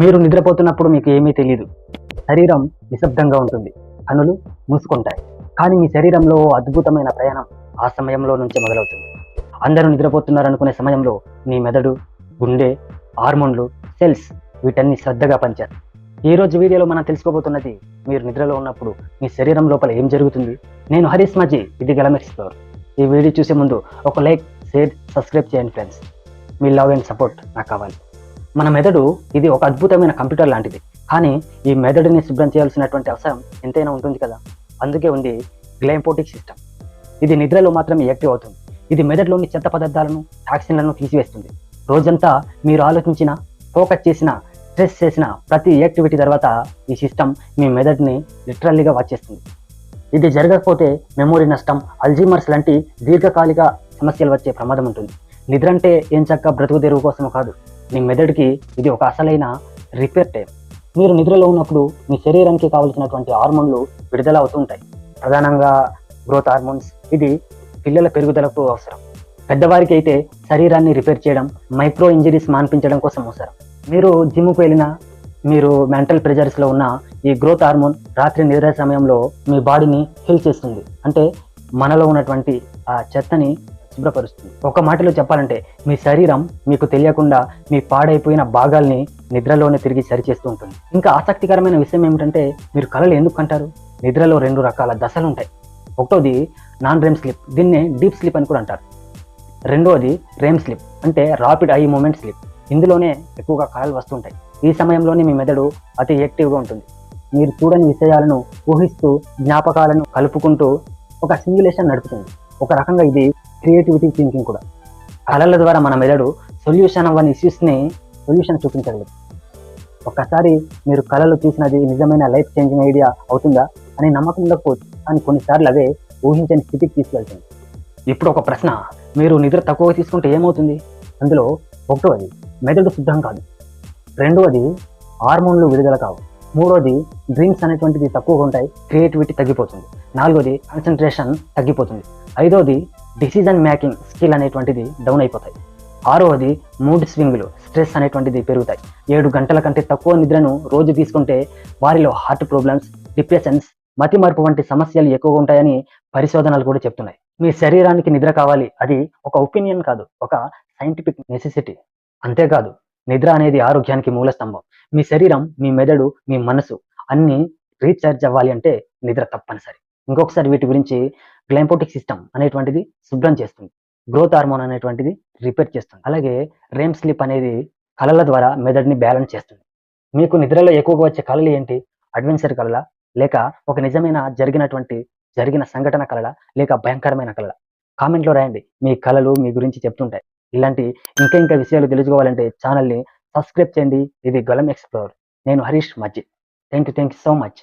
మీరు నిద్రపోతున్నప్పుడు మీకు ఏమీ తెలియదు శరీరం నిశ్శబ్దంగా ఉంటుంది. కనులు మూసుకుంటాయి. కానీ మీ శరీరంలో ఓ అద్భుతమైన ప్రయాణం ఆ సమయంలో నుంచే మొదలవుతుంది. అందరూ నిద్రపోతున్నారు అనుకునే సమయంలో మీ మెదడు గుండె హార్మోన్లు సెల్స్ వీటన్ని శ్రద్ధగా పంచారు ఈ రోజు వీడియోలో మనం తెలుసుకోబోతున్నది మీరు నిద్రలో ఉన్నప్పుడు మీ శరీరం లోపల ఏం జరుగుతుంది? నేను హరీష్ మాజీ ఇది గలం ఈ వీడియో చూసే ముందు ఒక లైక్ షేర్ సబ్స్క్రైబ్ చేయండి ఫ్రెండ్స్. మీ లవ్ అండ్ సపోర్ట్ నాకు కావాలి. మన మెదడు ఇది ఒక అద్భుతమైన కంప్యూటర్ లాంటిది. కానీ ఈ మెదడుని శుభ్రం చేయాల్సినటువంటి అవసరం ఎంతైనా ఉంటుంది కదా? అందుకే ఉంది గ్లైంపోటిక్ సిస్టమ్. ఇది నిద్రలో మాత్రమే యాక్టివ్ అవుతుంది. ఇది మెదడులోని చెత్త పదార్థాలను టాక్సిన్లను తీసివేస్తుంది. రోజంతా మీరు ఆలోచించిన ఫోకస్ చేసిన స్ట్రెస్ చేసిన ప్రతి యాక్టివిటీ తర్వాత ఈ సిస్టమ్ మీ మెదడుని లిటరల్లీగా వచ్చేస్తుంది ఇది జరగకపోతే మెమొరీ నష్టం అల్జీమర్స్ లాంటి దీర్ఘకాలిక సమస్యలు వచ్చే ప్రమాదం ఉంటుంది. నిద్ర అంటే ఏం చక్క బ్రతుకు తెరువు కోసం కాదు. మీ మెదడుకి ఇది ఒక అసలైన రిపేర్ టైం మీరు నిద్రలో ఉన్నప్పుడు మీ శరీరానికి కావలసినటువంటి హార్మోన్లు విడుదల అవుతుంటాయి ప్రధానంగా గ్రోత్ హార్మోన్స్ ఇది పిల్లల పెరుగుదలకు అవసరం. పెద్దవారికి అయితే శరీరాన్ని రిపేర్ చేయడం మైక్రో ఇంజరీస్ మాన్పించడం కోసం అవసరం. మీరు జిమ్కు వెళ్ళినా మీరు మెంటల్ ప్రెజర్స్లో ఉన్న ఈ గ్రోత్ హార్మోన్ రాత్రి నిద్ర సమయంలో మీ బాడీని హీల్ చేస్తుంది. అంటే మనలో ఉన్నటువంటి ఆ చెత్తని శుభ్రపరుస్తుంది. ఒక మాటలో చెప్పాలంటే మీ శరీరం మీకు తెలియకుండా మీ పాడైపోయిన భాగాల్ని నిద్రలోనే తిరిగి సరిచేస్తూ ఉంటుంది. ఇంకా ఆసక్తికరమైన విషయం ఏమిటంటే మీరు కళలు ఎందుకు అంటారు నిద్రలో రెండు రకాల దశలు ఉంటాయి. ఒకటోది నాన్ రెమ్ స్లిప్ దీన్నే డీప్ స్లిప్ అని కూడా అంటారు. రెండోది రేమ్ స్లిప్ అంటే రాపిడ్ ఐ మూమెంట్ స్లిప్ ఇందులోనే ఎక్కువగా కళలు వస్తుంటాయి ఈ సమయంలోనే మీ మెదడు అతి యాక్టివ్గా ఉంటుంది. మీరు చూడని విషయాలను ఊహిస్తూ జ్ఞాపకాలను కలుపుకుంటూ ఒక సిమ్యులేషన్ నడుపుతుంది. ఒక రకంగా ఇది క్రియేటివిటీ థింకింగ్ కూడా. కళల ద్వారా మన మెదడు సొల్యూషన్ అవ్వని ఇష్యూస్ని సొల్యూషన్ చూపించగలదు. ఒక్కసారి మీరు కళలు చూసినది నిజమైన లైఫ్ చేంజింగ్ ఐడియా అవుతుందా అని నమ్మకం ఉండకపోవచ్చు. కానీ కొన్నిసార్లు అవే ఊహించని స్థితికి తీసుకెళ్తుంది. ఇప్పుడు ఒక ప్రశ్న మీరు నిద్ర తక్కువ తీసుకుంటే ఏమవుతుంది? అందులో ఒకటోది మెదడు శుద్ధం కాదు. రెండవది హార్మోన్లు విడుదల కావు. మూడోది డ్రీమ్స్ అనేటువంటిది తక్కువగా ఉంటాయి క్రియేటివిటీ తగ్గిపోతుంది. నాలుగోది కాన్సన్ట్రేషన్ తగ్గిపోతుంది. ఐదోది డిసిజన్ మేకింగ్ స్కిల్ అనేటువంటిది డౌన్ అయిపోతాయి. ఆరవది మూడ్ స్వింగ్లు స్ట్రెస్ అనేటువంటిది పెరుగుతాయి. ఏడు గంటల కంటే తక్కువ నిద్రను రోజు తీసుకుంటే వారిలో హార్ట్ ప్రాబ్లమ్స్ డిప్రెషన్స్ మతిమరుపు వంటి సమస్యలు ఎక్కువగా ఉంటాయని పరిశోధనలు కూడా చెప్తున్నాయి. మీ శరీరానికి నిద్ర కావాలి అది ఒక ఒపీనియన్ కాదు ఒక సైంటిఫిక్ నెసెసిటీ అంతేకాదు నిద్ర అనేది ఆరోగ్యానికి మూల స్తంభం. మీ శరీరం మీ మెదడు మీ మనసు అన్ని రీఛార్జ్ అవ్వాలి అంటే నిద్ర తప్పనిసరి. ఇంకొకసారి వీటి గురించి గ్లైంపోటిక్ సిస్టమ్ అనేటువంటిది శుభ్రం చేస్తుంది. గ్రోత్ హార్మోన్ అనేటువంటిది రిపేర్ చేస్తుంది. అలాగే రేమ్ స్లీప్ అనేది కళల ద్వారా మెదడుని బ్యాలెన్స్ చేస్తుంది. మీకు నిద్రలో ఎక్కువగా వచ్చే కళలు ఏంటి? అడ్వెంచర్ కళల లేక ఒక నిజమైన జరిగినటువంటి జరిగిన సంఘటన కళల లేక భయంకరమైన కళల. కామెంట్లో రాయండి. మీ కళలు మీ గురించి చెప్తుంటాయి. ఇలాంటి ఇంకా ఇంకా విషయాలు తెలుసుకోవాలంటే ఛానల్ని సబ్స్క్రైబ్ చేయండి. ఇది గలం ఎక్స్ప్లోర్. నేను Harish Majji thank you thank you so much.